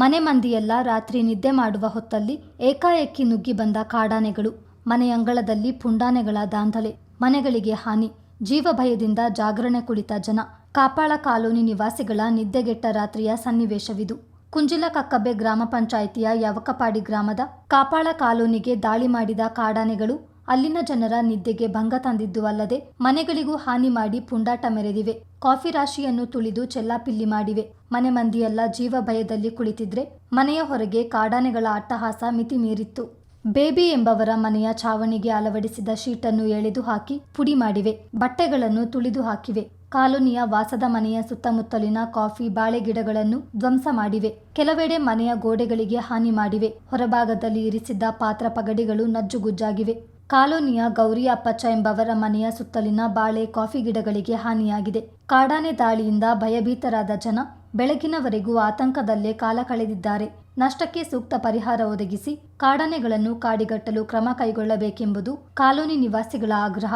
ಮನೆ ಮಂದಿಯೆಲ್ಲ ರಾತ್ರಿ ನಿದ್ದೆ ಮಾಡುವ ಹೊತ್ತಲ್ಲಿ ಏಕಾಏಕಿ ನುಗ್ಗಿ ಬಂದ ಕಾಡಾನೆಗಳು ಮನೆಯಂಗಳದಲ್ಲಿ ಪುಂಡಾನೆಗಳ ದಾಂಧಲೆ, ಮನೆಗಳಿಗೆ ಹಾನಿ, ಜೀವ ಭಯದಿಂದ ಜಾಗರಣೆ ಕುಳಿತ ಜನ, ಕಾಪಾಳ ಕಾಲೋನಿ ನಿವಾಸಿಗಳ ನಿದ್ದೆಗೆಟ್ಟ ರಾತ್ರಿಯ ಸನ್ನಿವೇಶವಿದು. ಕುಂಜಿಲಕಕ್ಕಬ್ಬೆ ಗ್ರಾಮ ಪಂಚಾಯಿತಿಯ ಯವಕಪಾಡಿ ಗ್ರಾಮದ ಕಾಪಾಳ ಕಾಲೋನಿಗೆ ದಾಳಿ ಮಾಡಿದ ಕಾಡಾನೆಗಳು ಅಲ್ಲಿನ ಜನರ ನಿದ್ದೆಗೆ ಭಂಗ ತಂದಿದ್ದು ಅಲ್ಲದೆ ಮನೆಗಳಿಗೂ ಹಾನಿ ಮಾಡಿ ಪುಂಡಾಟ ಮೆರೆದಿವೆ. ಕಾಫಿ ರಾಶಿಯನ್ನು ತುಳಿದು ಚೆಲ್ಲಾಪಿಲ್ಲಿ ಮಾಡಿವೆ. ಮನೆ ಮಂದಿಯೆಲ್ಲ ಜೀವ ಭಯದಲ್ಲಿ ಕುಳಿತಿದ್ರೆ ಮನೆಯ ಹೊರಗೆ ಕಾಡಾನೆಗಳ ಅಟ್ಟಹಾಸ ಮಿತಿ ಮೀರಿತ್ತು. ಬೇಬಿ ಎಂಬವರ ಮನೆಯ ಛಾವಣಿಗೆ ಅಳವಡಿಸಿದ ಶೀಟನ್ನು ಎಳೆದು ಹಾಕಿ ಪುಡಿ ಮಾಡಿವೆ. ಬಟ್ಟೆಗಳನ್ನು ತುಳಿದು ಹಾಕಿವೆ. ಕಾಲೋನಿಯ ವಾಸದ ಮನೆಯ ಸುತ್ತಮುತ್ತಲಿನ ಕಾಫಿ ಬಾಳೆ ಗಿಡಗಳನ್ನು ಧ್ವಂಸ ಮಾಡಿವೆ. ಕೆಲವೆಡೆ ಮನೆಯ ಗೋಡೆಗಳಿಗೆ ಹಾನಿ ಮಾಡಿವೆ. ಹೊರಭಾಗದಲ್ಲಿ ಇರಿಸಿದ್ದ ಪಾತ್ರ ಪಗಡಿಗಳು ನಜ್ಜುಗುಜ್ಜಾಗಿವೆ. ಕಾಲೋನಿಯ ಗೌರಿ ಅಪ್ಪಚ್ಚ ಎಂಬವರ ಮನೆಯ ಸುತ್ತಲಿನ ಬಾಳೆ, ಕಾಫಿ ಗಿಡಗಳಿಗೆ ಹಾನಿಯಾಗಿದೆ. ಕಾಡಾನೆ ದಾಳಿಯಿಂದ ಭಯಭೀತರಾದ ಜನ ಬೆಳಗಿನವರೆಗೂ ಆತಂಕದಲ್ಲೇ ಕಾಲ ಕಳೆದಿದ್ದಾರೆ. ನಷ್ಟಕ್ಕೆ ಸೂಕ್ತ ಪರಿಹಾರ ಒದಗಿಸಿ ಕಾಡಾನೆಗಳನ್ನು ಕಾಡಿಗಟ್ಟಲು ಕ್ರಮ ಕೈಗೊಳ್ಳಬೇಕೆಂಬುದು ಕಾಲೋನಿ ನಿವಾಸಿಗಳ ಆಗ್ರಹ.